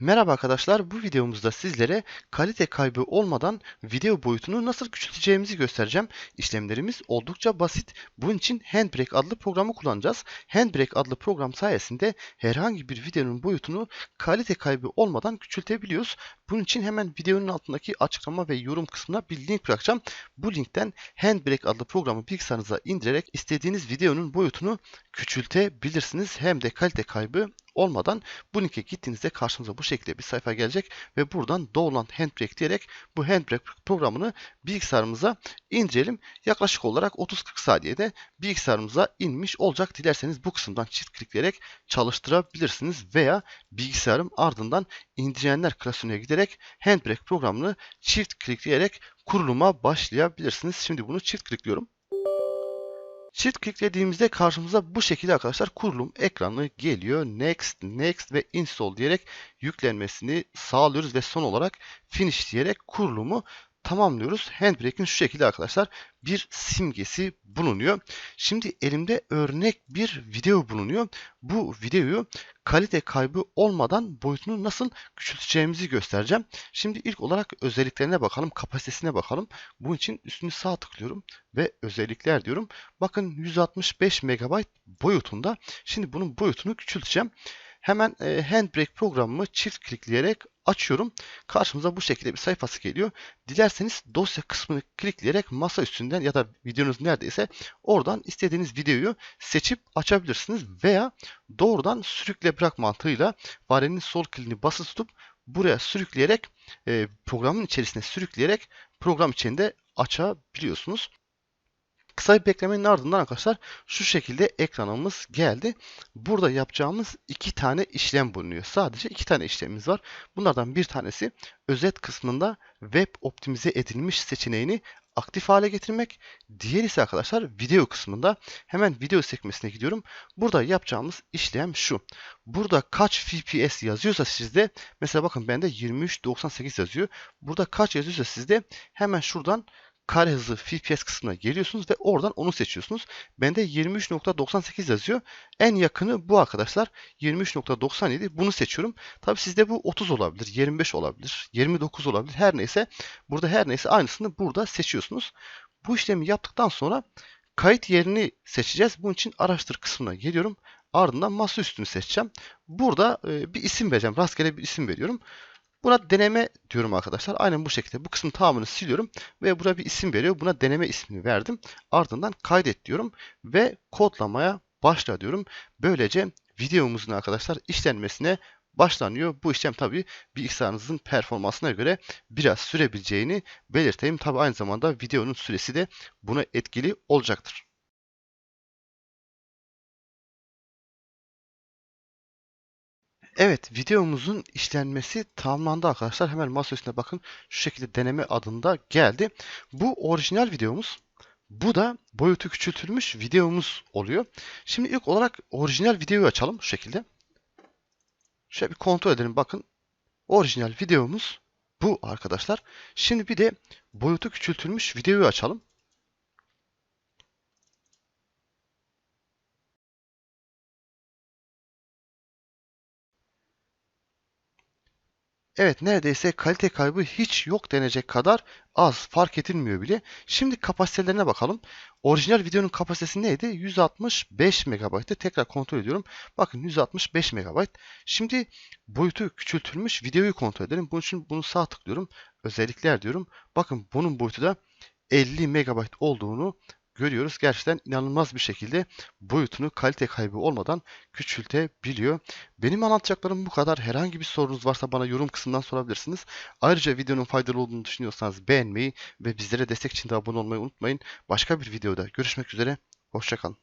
Merhaba arkadaşlar, bu videomuzda sizlere kalite kaybı olmadan video boyutunu nasıl küçülteceğimizi göstereceğim. İşlemlerimiz oldukça basit. Bunun için Handbrake adlı programı kullanacağız. Handbrake adlı program sayesinde herhangi bir videonun boyutunu kalite kaybı olmadan küçültebiliyoruz. Bunun için hemen videonun altındaki açıklama ve yorum kısmına bir link bırakacağım. Bu linkten Handbrake adlı programı bilgisayarınıza indirerek istediğiniz videonun boyutunu küçültebilirsiniz. Hem de kalite kaybı olmadan bu linke gittiğinizde karşınıza bu şekilde bir sayfa gelecek ve buradan Download Handbrake diyerek bu Handbrake programını bilgisayarımıza indirelim. Yaklaşık olarak 30-40 saniyede bilgisayarımıza inmiş olacak. Dilerseniz bu kısımdan çift klikleyerek çalıştırabilirsiniz veya bilgisayarım ardından indirenler klasörüne giderek Handbrake programını çift klikleyerek kuruluma başlayabilirsiniz. Şimdi bunu çift klikliyorum. Çift kliklediğimizde karşımıza bu şekilde arkadaşlar kurulum ekranı geliyor. Next, Next ve Install diyerek yüklenmesini sağlıyoruz ve son olarak Finish diyerek kurulumu tamamlıyoruz. Handbrake'in şu şekilde arkadaşlar bir simgesi bulunuyor. Şimdi elimde örnek bir video bulunuyor. Bu videoyu kalite kaybı olmadan boyutunu nasıl küçülteceğimizi göstereceğim. Şimdi ilk olarak özelliklerine bakalım, kapasitesine bakalım. Bunun için üstünü sağ tıklıyorum ve özellikler diyorum. Bakın 165 MB boyutunda. Şimdi bunun boyutunu küçülteceğim. Hemen e, Handbrake programımı çift klikleyerek açıyorum. Karşımıza bu şekilde bir sayfası geliyor. Dilerseniz dosya kısmını klikleyerek masa üstünden ya da videonuz neredeyse oradan istediğiniz videoyu seçip açabilirsiniz. Veya doğrudan sürükle bırak mantığıyla farenin sol kilini basılı tutup buraya sürükleyerek e, programın içerisine sürükleyerek program içinde açabiliyorsunuz. Kısa bir beklemenin ardından arkadaşlar şu şekilde ekranımız geldi. Burada yapacağımız iki tane işlem bulunuyor. Sadece iki tane işlemimiz var. Bunlardan bir tanesi özet kısmında web optimize edilmiş seçeneğini aktif hale getirmek. Diğer ise arkadaşlar video kısmında hemen video sekmesine gidiyorum. Burada yapacağımız işlem şu. Burada kaç FPS yazıyorsa sizde mesela bakın bende 23.98 yazıyor. Burada kaç yazıyorsa sizde hemen şuradan kare hızı FPS kısmına geliyorsunuz ve oradan onu seçiyorsunuz. Bende 23.98 yazıyor. En yakını bu arkadaşlar. 23.97 bunu seçiyorum. Tabi sizde bu 30 olabilir, 25 olabilir, 29 olabilir. Her neyse burada her neyse aynısını burada seçiyorsunuz. Bu işlemi yaptıktan sonra kayıt yerini seçeceğiz. Bunun için araştır kısmına geliyorum. Ardından masa üstünü seçeceğim. Burada bir isim vereceğim. Rastgele bir isim veriyorum. Buna deneme diyorum arkadaşlar. Aynen bu şekilde bu kısmın tamamını siliyorum ve buraya bir isim veriyor. Buna deneme ismini verdim. Ardından kaydet diyorum ve kodlamaya başla diyorum. Böylece videomuzun arkadaşlar işlenmesine başlanıyor. Bu işlem tabi bilgisayarınızın performansına göre biraz sürebileceğini belirteyim. Tabi aynı zamanda videonun süresi de buna etkili olacaktır. Evet videomuzun işlenmesi tamamlandı arkadaşlar. Hemen masa üstüne bakın. Şu şekilde deneme adında geldi. Bu orijinal videomuz. Bu da boyutu küçültülmüş videomuz oluyor. Şimdi ilk olarak orijinal videoyu açalım şu şekilde. Şöyle bir kontrol edelim bakın. Orijinal videomuz bu arkadaşlar. Şimdi bir de boyutu küçültülmüş videoyu açalım. Evet neredeyse kalite kaybı hiç yok denecek kadar az fark edilmiyor bile. Şimdi kapasitelerine bakalım. Orijinal videonun kapasitesi neydi? 165 MB'tı. Tekrar kontrol ediyorum. Bakın 165 MB. Şimdi boyutu küçültülmüş videoyu kontrol edelim. Bunun için bunu sağ tıklıyorum. Özellikler diyorum. Bakın bunun boyutu da 50 MB olduğunu görüyoruz. Gerçekten inanılmaz bir şekilde boyutunu kalite kaybı olmadan küçültebiliyor. Benim anlatacaklarım bu kadar. Herhangi bir sorunuz varsa bana yorum kısmından sorabilirsiniz. Ayrıca videonun faydalı olduğunu düşünüyorsanız beğenmeyi ve bizlere destek için de abone olmayı unutmayın. Başka bir videoda görüşmek üzere. Hoşçakalın.